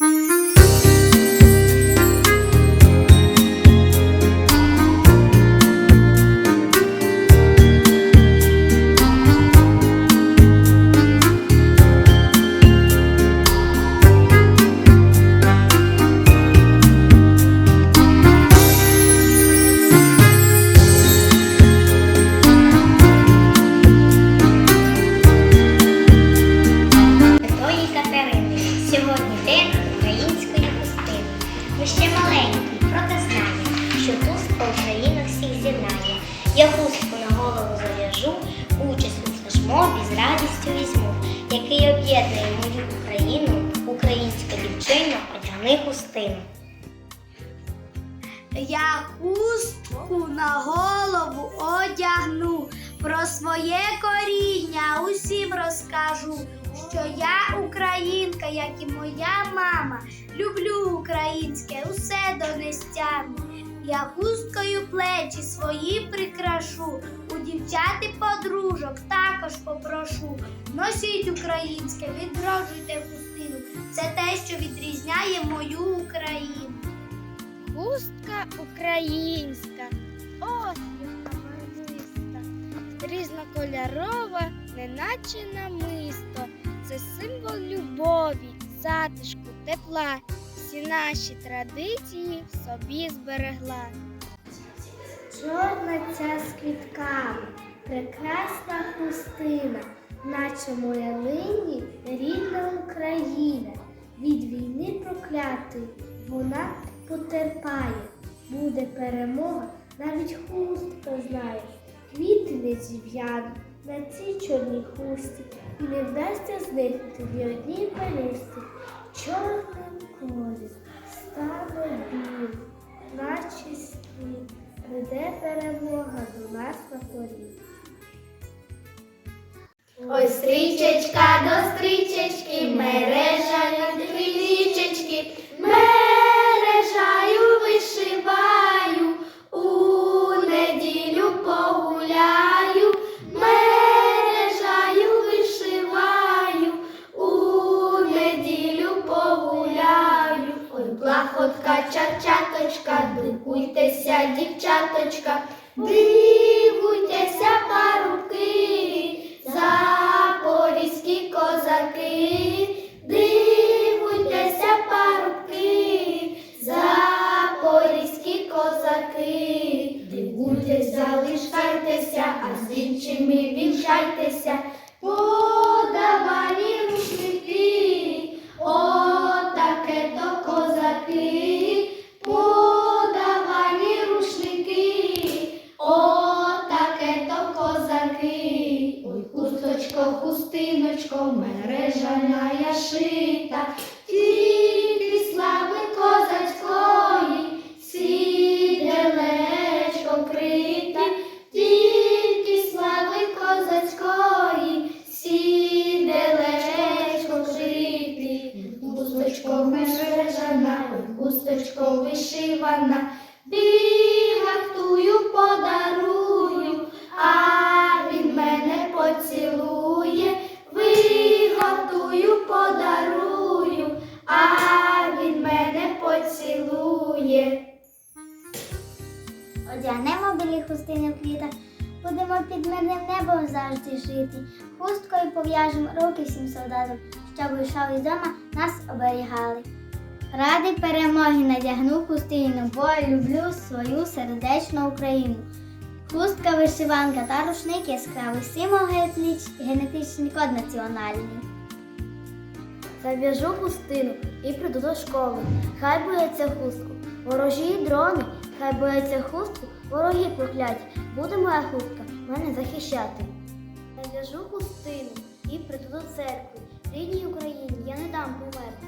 Mm-hmm. Я хустку на голову зав'яжу, участь у флешмобі з радістю візьму, який об'єднує мою Україну, українська дівчина, одягни хустину. Я хустку на голову одягну, про своє коріння усім розкажу, що я українка, як і моя мама, люблю українське, усе донестями. Я хусткою плечі свої прикрашу, у дівчат і подружок також попрошу. Носіть українське, відроджуйте хустину. Це те, що відрізняє мою Україну. Хустка українська, ось яка барвиста, різнокольорова, неначе намисто. Це символ любові, затишку, тепла. Всі наші традиції в собі зберегла. Чорна ця з квітками, прекрасна хустина, наче моя нині рідна Україна. Від війни проклятої вона потерпає. Буде перемога, навіть хустка знає. Квіти не зів'януть на цій чорній хусті, і не вдасться зникнути ні одній пелюсті. Чорним колір стане білим, наче сніг. Прийде перемога до нас на поріг. Ой, стрічечка до стрічечки, мережа на чачаточка, дивуйтеся, дівчаточка, дивуйтеся, парубки. Запорізькі козаки, дивуйтеся, парубки, запорізькі козаки, дивуйтесь, залишайтеся, а з іншими вінчайтеся, хустиночко, мережана я шита, тільки слави козацької, сіделечко крита, тільки слави козацької, сіделечко крити, хусточко мережана, хусточко вишивана, бігактую подарую, а подарую, а він мене поцілує. Одягнемо білі хустини в квітах, будемо під мирним небом завжди жити. Хусткою пов'яжемо руки всім солдатам, щоб йшов із дома нас оберігали. Ради перемоги надягну хустину, бо люблю свою сердечну Україну. Хустка, вишиванка та рушник яскравий символ генетич- генетичний код національний. Зав'яжу хустину і прийду до школи. Хай бояться хустку, ворожі дрони, хай бояться хустку, вороги прокляті. Буде моя хустка мене захищати. Зав'яжу хустину і прийду до церкви. Рідній Україні я не дам померти.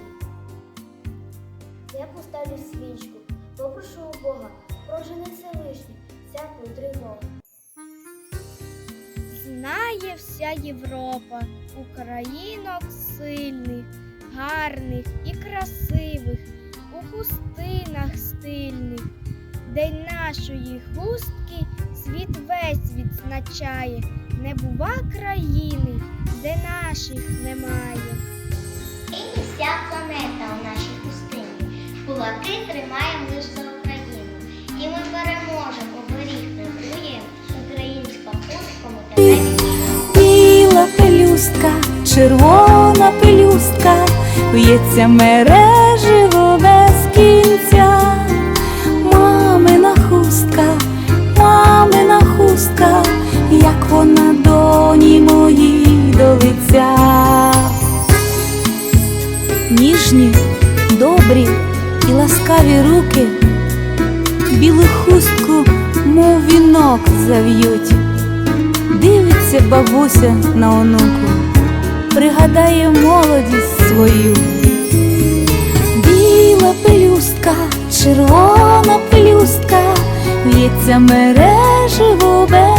Я поставлю свічку, попрошу у Бога, прожени Всевишній, всяку тривогу. Знає вся Європа українок сильних, гарних і красивих, у хустинах стильних. День нашої хустки світ весь відзначає. Не бува країни, де наших немає. І вся планета у наших кулаки тримаємо лиш за Україну. І ми переможемо, оберіг прибує, українська хусткому тебе вічна. Біла пелюстка, червона пелюстка, в'ється мереживо без кінця. Мамина хустка, мамина хустка, як вона доні моїй до лиця. Ніжні, добрі і ласкаві руки, білу хустку, мов вінок зав'ють. Дивиться бабуся на онуку, пригадає молодість свою. Біла пелюстка, червона пелюстка, в'ється мереживо без